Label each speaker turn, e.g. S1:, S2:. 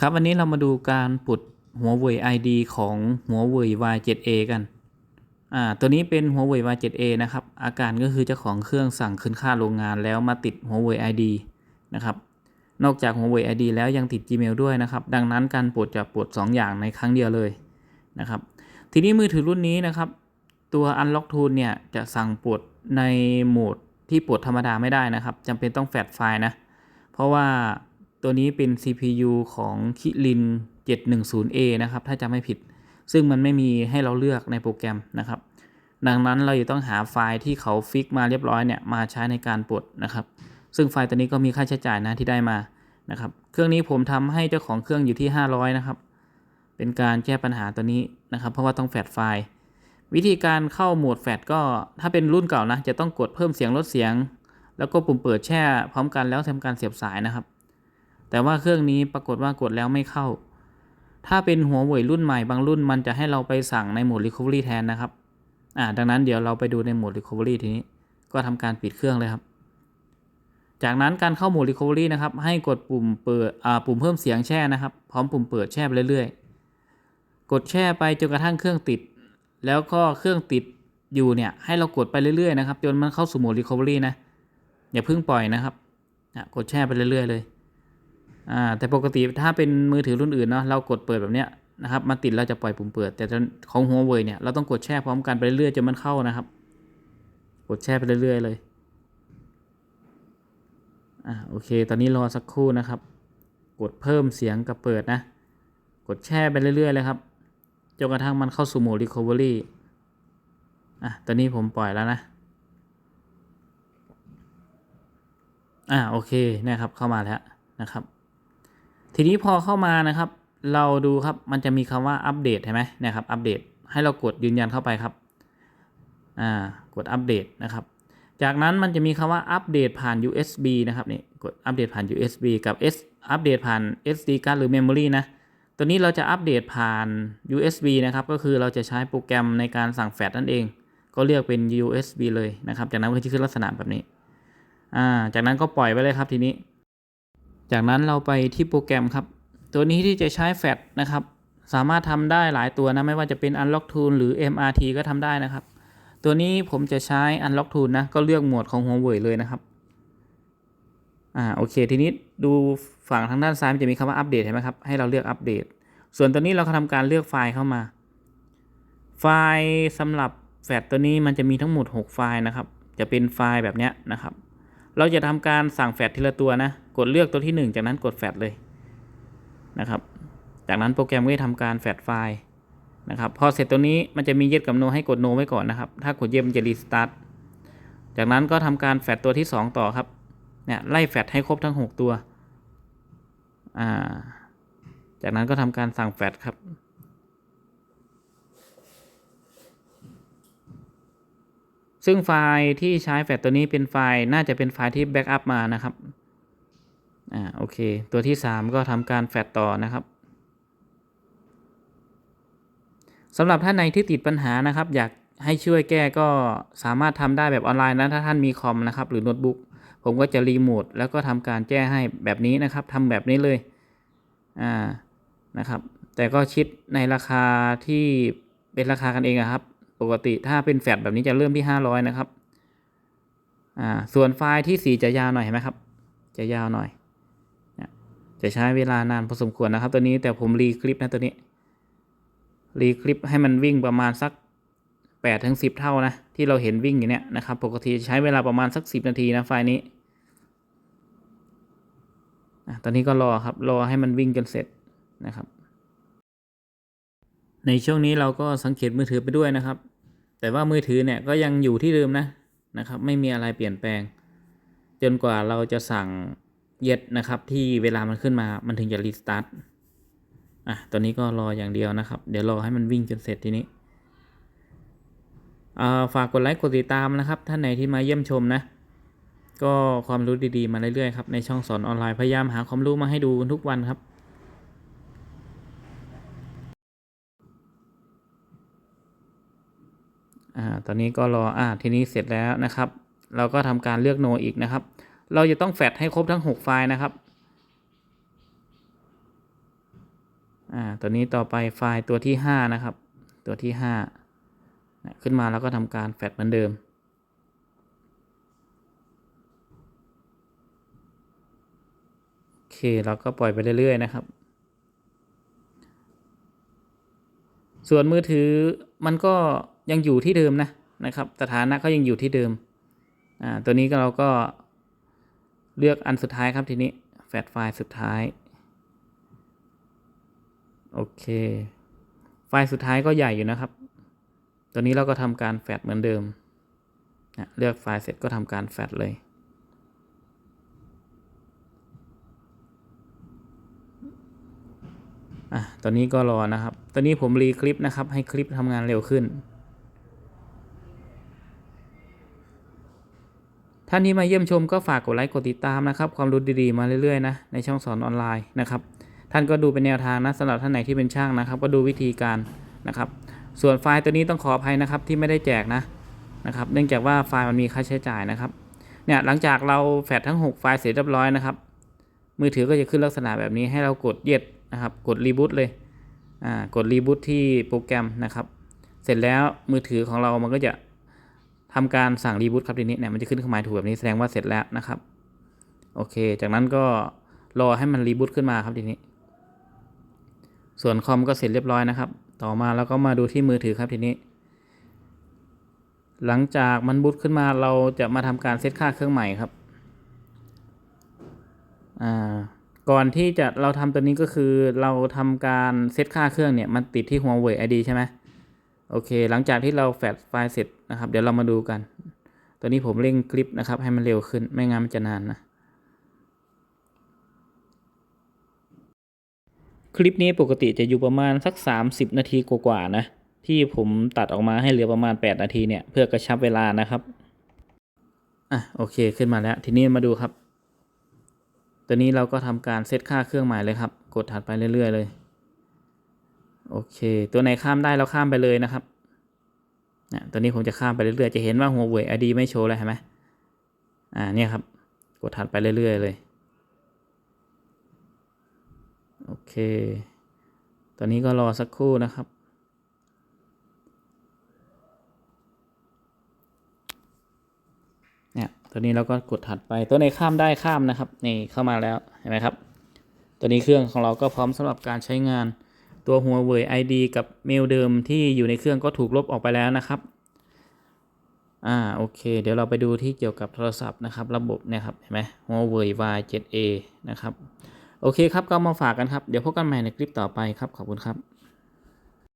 S1: ครับวันนี้เรามาดูการปลดหัวเว่ย ID ของหัวเว่ย Y7A กันอ่าตัวนี้เป็นหัวเว่ย Y7A นะครับ อาการก็คือเจ้าของเครื่องสั่งคืนค่าโรงงานแล้วมาติดหัวเว่ย ID นะครับนอกจากหัวเว่ย ID แล้วยังติด Gmail ด้วยนะครับ ดังนั้นการปลดจะปลด2 อย่างในครั้งเดียวเลยนะครับ ทีนี้มือถือรุ่นนี้นะครับ ตัว Unlock Tool เนี่ยจะสั่งปลดในโหมดที่ปลดธรรมดาไม่ได้นะครับจำเป็นต้องแฟลชไฟล์นะ เพราะว่า ตัวนี้เป็น CPU ของคิริน 710A นะครับ ถ้าจำไม่ผิด ซึ่งมันไม่มีให้เราเลือกในโปรแกรมนะครับ ดังนั้นเราจะต้องหาไฟล์ที่เขาฟิกมาเรียบร้อยเนี่ยมาใช้ในการปลดนะครับ ซึ่งไฟล์ตัวนี้ก็มีค่าใช้จ่ายนะที่ได้มานะครับ เครื่องนี้ผมทำให้เจ้าของเครื่องอยู่ที่ 500 นะครับ เป็นการแก้ปัญหาตัวนี้นะครับ เพราะว่าต้องแฟลชไฟล์ วิธีการเข้าโหมดแฟลชก็ถ้าเป็นรุ่นเก่านะ จะต้องกดเพิ่มเสียงลดเสียง แล้วก็ปุ่มเปิดแช่พร้อมกันแล้วทำการเสียบสายนะครับ แต่ว่าเครื่องนี้ปรากฏว่ากดแล้วไม่เข้า ถ้าเป็นหัวเว่ยรุ่นใหม่บางรุ่นมันจะให้เราไปสั่งในโหมด Recovery แทนนะครับ อ่า ดังนั้นเดี๋ยวเราไปดูในโหมด Recovery ทีนี้ ก็ทำการปิดเครื่องเลยครับ จากนั้นการเข้าโหมด Recovery นะครับ ให้กดปุ่มเปิด อ่า ปุ่มเพิ่มเสียงแช่นะครับ พร้อมปุ่มเปิดแช่ไปเรื่อยๆ กดแช่ไปจนกระทั่งเครื่องติด แล้วก็เครื่องติดอยู่เนี่ย ให้เรากดไปเรื่อยๆนะครับ จนมันเข้าสู่โหมด Recovery นะ อย่าเพิ่งปล่อยนะครับ กดแช่ไปเรื่อยๆเลย อ่าแต่ปกติถ้าเป็นมือถือรุ่นอื่นเนาะเรากดเปิดแบบเนี้ยนะครับมาติดเราจะปล่อยปุ่มเปิด แต่ของหัวเว่ยเนี่ยเราต้องกดแช่พร้อมกันไปเรื่อยๆจนมันเข้านะครับ กดแช่ไปเรื่อยๆเลยอ่าโอเค ตอนนี้รอสักครู่นะครับ กดเพิ่มเสียงกับเปิดนะ กดแช่ไปเรื่อยๆเลยครับจนกระทั่งมันเข้าสู่โหมด recovery อะตอนนี้ผมปล่อยแล้วนะอ่าโอเคนะครับเข้ามาแล้วนะครับ ทีนี้พอเข้ามานะครับ เราดูครับมันจะมีคำว่าอัปเดตใช่ไหมนะครับอัปเดตให้เรากดยืนยันเข้าไปครับอ่ากดอัปเดตนะครับ จากนั้นมันจะมีคำว่าอัปเดตผ่าน USB นะครับนี่กดอัปเดตผ่าน USB กับ S อัปเดตผ่าน SD card หรือ Memory นะตัวนี้เราจะอัปเดตผ่าน USB นะครับ ก็คือเราจะใช้โปรแกรมในการสั่งแฟลชนั่นเอง ก็เลือกเป็น USB เลยนะครับ จากนั้นก็จะขึ้นลักษณะแบบนี้ อ่า จากนั้นก็ปล่อยไว้เลยครับทีนี้ จากนั้นเราไปที่โปรแกรมครับ ตัวนี้ที่จะใช้แฟลชนะครับ สามารถทำได้หลายตัวนะ ไม่ว่าจะเป็น Unlock Tool หรือ MRT ก็ทำได้นะครับ ตัวนี้ผมจะใช้ Unlock Tool นะ ก็เลือกหมวดของหัวเว่ยเลยนะครับ อ่า โอเค ทีนี้ดูฝั่งทางด้านซ้ายมันจะมีคำว่าอัปเดตเห็นไหมครับ ให้เราเลือกอัปเดต ส่วนตัวนี้เราก็ทำการเลือกไฟล์เข้ามา ไฟล์สำหรับแฟลชตัวนี้มันจะมีทั้งหมด 6 ไฟล์นะครับ จะเป็นไฟล์แบบนี้นะครับ เราจะทำการสั่งแฟลชทีละตัวนะ กดเลือกตัวที่ 1 จากนั้นกดแฟลชเลยนะครับ จากนั้นโปรแกรมก็จะทำการแฟลชไฟล์นะครับ พอเสร็จตัวนี้มันจะมีเย็ดกับโนให้กดโนไว้ก่อนนะครับ ถ้ากดเย็ดมันจะรีสตาร์ท จากนั้นก็ทำการแฟลชตัวที่ 2 ต่อครับ เนี่ยไล่แฟลชให้ครบทั้ง 6 ตัว อ่า จากนั้นก็ทำการสั่งแฟลชครับ ซึ่งไฟล์ที่ใช้แฟลชตัวนี้เป็นไฟล์น่าจะเป็นไฟล์ที่แบ็กอัพมานะครับ อ่าโอเค ตัวที่ 3 ก็ทำการแฟลชต่อนะครับสำหรับท่านในที่ติดปัญหานะครับ อยากให้ช่วยแก้ก็สามารถทำได้แบบออนไลน์นะถ้าท่านมีคอมนะครับหรือโน้ตบุ๊กผมก็จะรีโมทแล้วก็ทำการแก้ให้แบบนี้นะครับทำแบบนี้เลยอ่านะครับ แต่ก็ชิดในราคาที่เป็นราคากันเองครับ ปกติถ้าเป็นแฟลชแบบนี้จะเริ่มที่ 500 นะครับอ่าส่วนไฟล์ที่ 4 จะยาวหน่อยเห็นไหมครับ จะยาวหน่อย จะใช้เวลานานพอสมควรนะครับ ตัวนี้แต่ผมรีคลิปนะตัวนี้รีคลิปให้มันวิ่งประมาณสัก8ถึง10 เท่านะ ที่เราเห็นวิ่งอยู่เนี่ยนะครับ ปกติใช้เวลาประมาณสัก 10 นาทีนะไฟล์นี้ตอนนี้ก็รอครับ รอให้มันวิ่งจนเสร็จนะครับ ในช่วงนี้เราก็สังเกตมือถือไปด้วยนะครับ แต่ว่ามือถือเนี่ยก็ยังอยู่ที่เดิมนะนะครับ ไม่มีอะไรเปลี่ยนแปลง จนกว่าเราจะสั่ง เย็ดนะครับ ที่เวลามันขึ้นมามันถึงจะรีสตาร์ทอะตอนนี้ก็รออย่างเดียวนะครับ เดี๋ยวรอให้มันวิ่งจนเสร็จทีนี้อ่าฝากกดไลค์กดติดตามนะครับ ท่านไหนที่มาเยี่ยมชมนะ ก็ความรู้ดีๆมาเรื่อยๆครับในช่องสอนออนไลน์พยายามหาความรู้มาให้ดูทุกวันครับอ่าตอนนี้ก็รออ่าทีนี้เสร็จแล้วนะครับ เราก็ทำการเลือกโนอีกนะครับ เราจะต้องแฟดให้ครบทั้ง 6 ไฟล์นะครับ อ่า ตัวนี้ต่อไปไฟล์ตัวที่ห้านะครับ ตัวที่ห้านะขึ้นมาแล้วก็ทำการแฟดเหมือนเดิม โอเค เราก็ปล่อยไปเรื่อยๆ นะครับ ส่วนมือถือมันก็ยังอยู่ที่เดิมนะนะครับ สถานะก็ยังอยู่ที่เดิม อ่า ตัวนี้ก็เราก็ เลือกอันสุดท้ายครับทีนี้แฟดไฟล์สุดท้าย โอเค ไฟล์สุดท้ายก็ใหญ่อยู่นะครับ ตัวนี้เราก็ทำการแฟดเหมือนเดิมนะเลือกไฟล์เสร็จก็ทำการแฟดเลย อะตอนนี้ก็รอนะครับ ตอนนี้ผมรีคลิปนะครับ ให้คลิปทำงานเร็วขึ้น ท่านที่มาเยี่ยมชมก็ฝากกดไลค์กดติดตามนะครับ ความรู้ดีๆมาเรื่อยๆนะในช่องสอนออนไลน์นะครับ ท่านก็ดูเป็นแนวทางนะสำหรับท่านไหนที่เป็นช่างนะครับ ก็ดูวิธีการนะครับ ส่วนไฟล์ตัวนี้ต้องขออภัยนะครับที่ไม่ได้แจกนะนะครับ เนื่องจากว่าไฟล์มันมีค่าใช้จ่ายนะครับเนี่ยหลังจากเราแฟดทั้ง 6 ไฟล์เสร็จเรียบร้อยนะครับ มือถือก็จะขึ้นลักษณะแบบนี้ให้เรากดเย็ดนะครับ กดรีบูตเลยอ่ากดรีบูตที่โปรแกรมนะครับ เสร็จแล้วมือถือของเรามันก็จะ ทำการสั่งรีบูตครับทีนี้เนี่ยมันจะขึ้นเครื่องหมายถูกแบบนี้แสดงว่าเสร็จแล้วนะครับโอเค จากนั้นก็รอให้มันรีบูตขึ้นมาครับทีนี้ ส่วนคอมก็เสร็จเรียบร้อยนะครับ ต่อมาเราก็มาดูที่มือถือครับทีนี้ หลังจากมันบูตขึ้นมาเราจะมาทำการเซตค่าเครื่องใหม่ครับอ่าก่อนที่จะเราทำตัวนี้ก็คือเราทำการเซตค่าเครื่องเนี่ยมันติดที่ Huawei ID ใช่ไหม โอเค หลังจากที่เราแฟลชไฟล์เสร็จนะครับ เดี๋ยวเรามาดูกัน ตัวนี้ผมเร่งคลิปนะครับ ให้มันเร็วขึ้น ไม่งั้นมันจะนานนะ คลิปนี้ปกติจะอยู่ประมาณสัก 30 นาทีกว่าๆนะ ที่ผมตัดออกมาให้เหลือประมาณ 8 นาทีเนี่ย เพื่อกระชับเวลานะครับ อะโอเคขึ้นมาแล้ว ทีนี้มาดูครับ ตัวนี้เราก็ทำการเซตค่าเครื่องหม่เลยครับ กดถัดไปเรื่อย ๆ เลย โอเค ตัวไหนข้ามได้เราข้ามไปเลยนะครับเนี่ยตัวนี้ผมจะข้ามไปเรื่อยๆ จะเห็นว่าหัวเว่ย ID ไม่โชว์เลยเห็นไหมอ่าเนี่ยครับ กดถัดไปเรื่อยๆเลย โอเค ตอนนี้ก็รอสักครู่นะครับ เนี่ยตัวนี้เราก็กดถัดไป ตัวไหนข้ามได้ข้ามนะครับ นี่เข้ามาแล้ว เห็นไหมครับ ตัวนี้เครื่องของเราก็พร้อมสำหรับการใช้งาน ตัวหัวเว่ย ID กับเมลเดิมที่อยู่ในเครื่องก็ถูกลบออกไปแล้วนะครับ อ่าโอเค เดี๋ยวเราไปดูที่เกี่ยวกับโทรศัพท์นะครับ ระบบนะครับเห็นไหม Huawei Y7A นะครับ โอเคครับก็มาฝากกันครับ เดี๋ยวพบกันใหม่ในคลิปต่อไปครับ ขอบคุณครับ